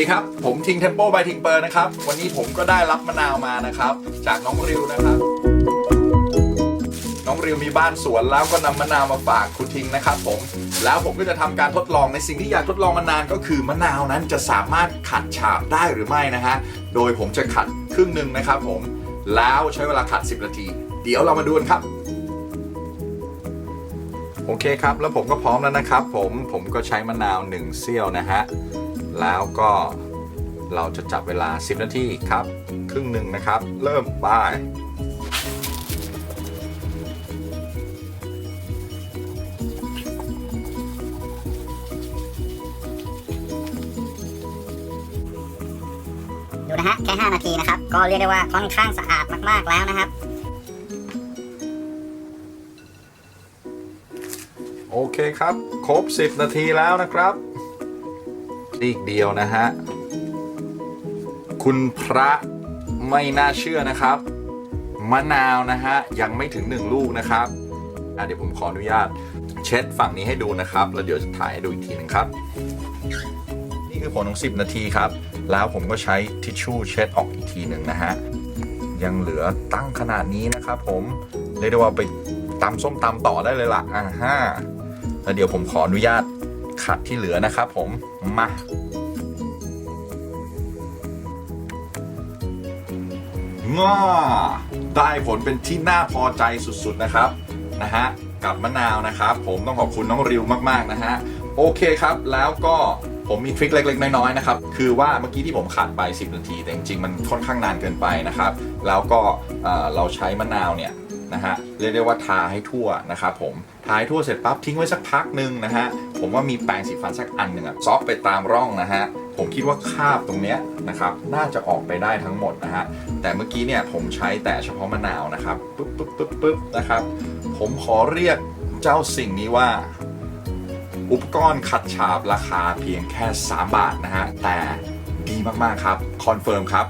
ดีครับ ผมทิงเทมโปบายทิงเปอร์นะครับ วันนี้ผมก็ได้รับมะนาวมานะครับ จากน้องริวนะครับ น้องริวมีบ้านสวนแล้วก็นำมะนาวมาฝากคุณทิงนะครับผม แล้วผมก็จะทำการทดลองในสิ่งที่อยากทดลองมานานก็คือมะนาวนั้นจะสามารถขัดฉาบได้หรือไม่นะฮะ โดยผมจะขัดครึ่งหนึ่งนะครับผม แล้วใช้เวลาขัด 10 นาที เดี๋ยวเรามาดูกันครับโอเคครับ แล้วผมก็พร้อมแล้วนะครับ ผมผมก็ใช้มะนาวหนึ่งเสี้ยวนะฮะ แล้วก็เราจะจับเวลา 10 นาทีครับ ครึ่งหนึ่งนะครับ เริ่มไป้ายดูนะฮะ แค่ 5 นาทีนะครับ ก็เรียกได้ว่าค่อนข้างสะอาดมากๆแล้วนะครับ โอเคครับ ครบ 10 นาทีแล้วนะครับ อีกเดียวนะฮะ คุณพระไม่น่าเชื่อนะครับ มะนาวนะฮะ ยังไม่ถึง 1 ลูกนะครับเดี๋ยวผมขออนุญาตเช็ดฝั่งนี้ให้ดูนะครับ แล้วเดี๋ยวจะถ่ายให้ดูอีกทีหนึงครับ นี่คือผลของ 10 นาทีครับ แล้วผมก็ใช้ทิชชู่เช็ดออกอีกทีหนึ่งนะฮะ ยังเหลือตั้งขนาดนี้นะครับผมเรียกได้ว่าไปตำส้มตำต่อได้เลยล่ะอ่าฮะแล้วเดี๋ยวผมขออนุญาต ขัดที่เหลือนะครับผมมาง้อได้ผลเป็นที่น่าพอใจสุดๆนะครับนะฮะกับมะนาวนะครับ ผมต้องขอบคุณน้องริวมากๆนะฮะโอเคครับแล้วก็ผมมีทริคเล็กๆ น้อยๆนะครับคือว่าเมื่อกี้ที่ผมขัดไป 10 นาที แต่จริงๆมันค่อนข้างนานเกินไปนะครับ แล้วก็เอ่อเราใช้มะนาวเนี่ย นะฮะเรียกได้ว่าทาให้ทั่วนะครับผมทาให้ทั่วเสร็จปั๊บทิ้งไว้สักพักหนึ่งนะฮะผมว่ามีแปรงสีฟันสักอันหนึ่งอะซอกไปตามร่องนะฮะผมคิดว่าคาบตรงเนี้ยนะครับน่าจะออกไปได้ทั้งหมดนะฮะแต่เมื่อกี้เนี่ยผมใช้แต่เฉพาะมะนาวนะครับปึ๊บปึ๊บปึ๊บปึ๊บนะครับผมขอเรียกเจ้าสิ่งนี้ว่าอุปกรณ์ขัดฉาบราคาเพียงแค่ 3 บาทนะฮะแต่ดีมาก ๆ ครับ คอนเฟิร์มครับ